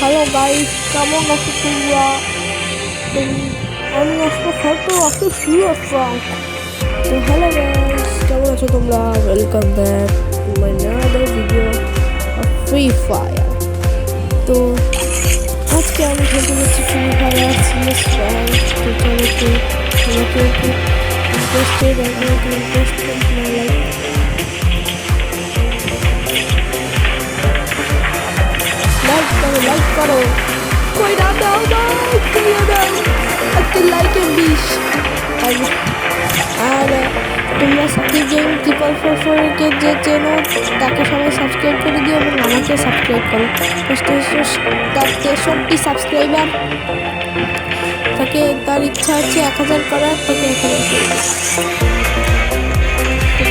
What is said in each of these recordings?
Hello guys কেমন আছো তোমরা তোম- আমি আজকে হয়তো আজকে সিরিয়াস প্রাঙ্ক তো হ্যালো গাইস কেমন আছো তোমরা welcome back to my another video of free fire তো আজকে আমি খেলতে যাচ্ছি ফ্রি ফায়ার সিরিয়াস প্রাঙ্ক তো চলো একটু আমাকে একটু ইন্টারেস্টেড আমি একটু ইন্টারেস্টেড লাইক করো করো কইরা দাও দাও কইরা দাও একটা লাইকের বিশ আর তোমরা সাথে যে ট্রিপল ফোর ফোরকে যে চেনো তাকে সবাই সাবস্ক্রাইব করে দিও এবং আমাকে সাবস্ক্রাইব করো। তার তেষট্টি সাবস্ক্রাইবার তাকে তার ইচ্ছা হচ্ছে এক হাজার করার, তাকে এক হাজার।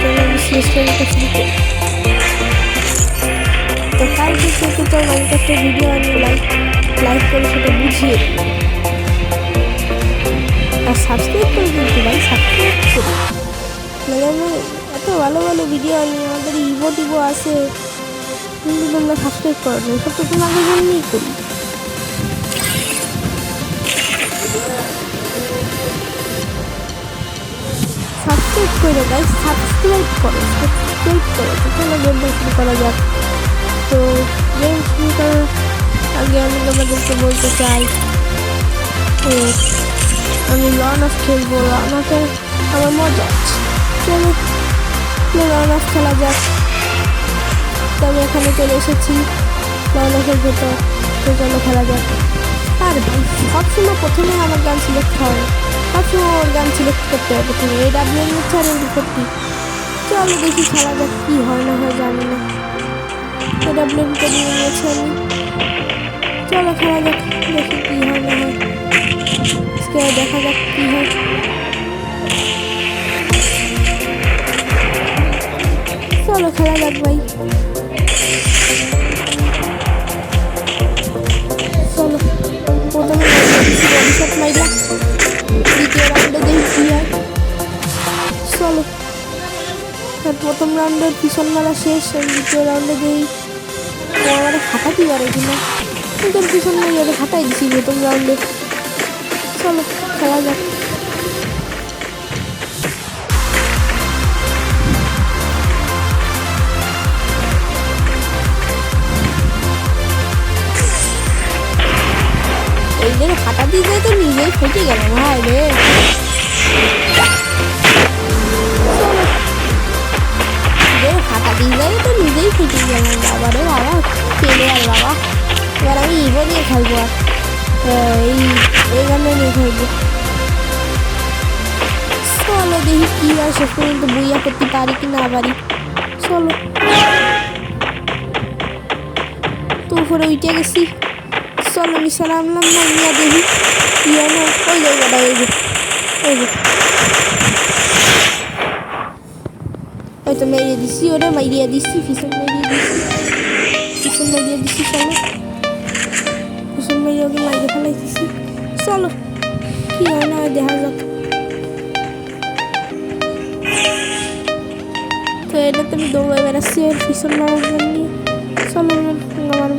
করে শেষ করি তো কালকে থেকে তো মাইনক্রাফ্টের ভিডিও আমি লাইক লাইক করে সেটা বুঝিয়ে। আর সাবস্ক্রাইব করে কিন্তু ভাই সাবস্ক্রাইব করে। মানে আমি এত ভালো ভালো ভিডিও আনি, আমাদের ইভো টিভো আছে, কিন্তু তোমরা সাবস্ক্রাইব করো না সব তো তোমাদের জন্যই করি। সাবস্ক্রাইব করে গাই সাবস্ক্রাইব করো সাবস্ক্রাইব করো তো চলো গেমটা শুরু করা যাক। তো গেম শুরু করার আগে আমি তোমাদেরকে বলতে চাই আমি লন অফ খেলব লন অফে আমার মজা আছে। চলো লন অফ খেলা যাক। তো আমি এখানে চলে এসেছি লন অফের ভেতর, তো চলো খেলা যাক। আর ভাই, সবসময় প্রথমে আমার গান সিলেক্ট হয়। সবসময় আমার গান সিলেক্ট করতে হয় প্রথমে এই ডাব্লিউ এম হচ্ছে আর এমডি ফোরটি চলো দেখি খেলা যাক কী হয় না হয়, জানি না। তো ডাব্লিউ এমটা নিয়েছি চলো খেলা যাক দেখি কী হয় না হয় আজকে দেখা যাক কী হয়। চলো খেলা যাক ভাই চলো প্রথমে বডিশট মাইলা দ্বিতীয় রাউন্ডে দেখি কী হয় চলো প্রথম রাউন্ডের পিছন মারা শেষ দ্বিতীয় রাউন্ডে দেখি ও আমার হাঁটাতেই পারে আমি পিছন মারি ওদের হাঁটাই দিছি প্রথম রাউন্ডে চলো, খেলা যাক। এই যে হাঁটা দিয়ে তো নিজেই ফেটে গেল ভাই রে। চলো দেখি কি হয়, শেষ পর্যন্ত বইয়া করতে পারি কি না পারি। চলো। তো উপরে উঠে গেছি। চলো নিচে নামলাম না নিয়ে দেখি কি না। ওই জায়গাটা ওই যে ওই যে, ওই তো মেরিয়ে দিছি ওরে, মাইরিয়া দিছি ফিসন মাইরিয়ে দিছি। ফিসন মাইরিয়ে দিছি, চলো। ফিসন মাইরিয়ে ওকে মাইরে ফেলাই দিছি চলো, কি হয় না দেখা যাক। তো এটা তো আমি দৌড়ে বেড়াচ্ছি আর ফিসন মারার জন্য চলো আমার ঠোঙা মারবো চলো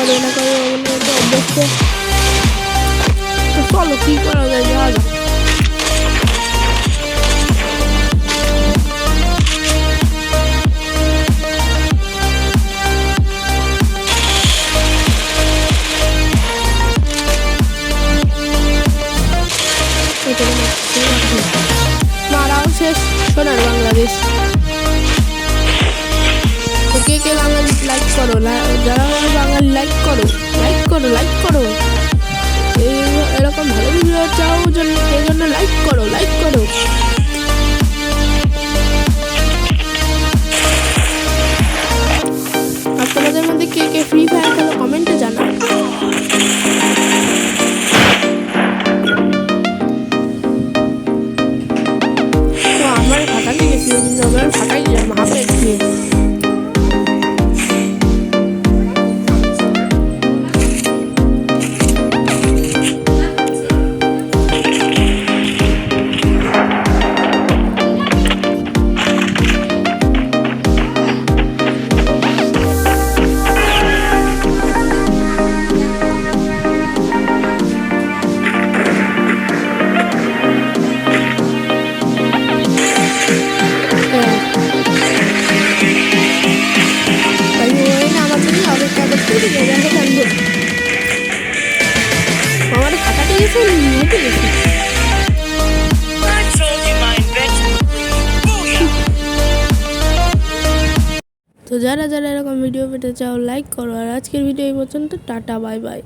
কি করে না করে ওগুলো তো অভ্যস্ত তো চলো কি করা যায় যাওয়া যাক এটা হচ্ছে মারাও শেষ সোনার বাংলাদেশ তো কে কে বাঙালি লাইক করো লাইক করো লাইক করো। এরকম ভালো ভিডিও চাও জন্য এই জন্য লাইক করো লাইক করো। তো যারা যারা এরকম ভিডিও পেতে চাও লাইক করো। আর আজকের ভিডিও এই পর্যন্ত। Tata bye bye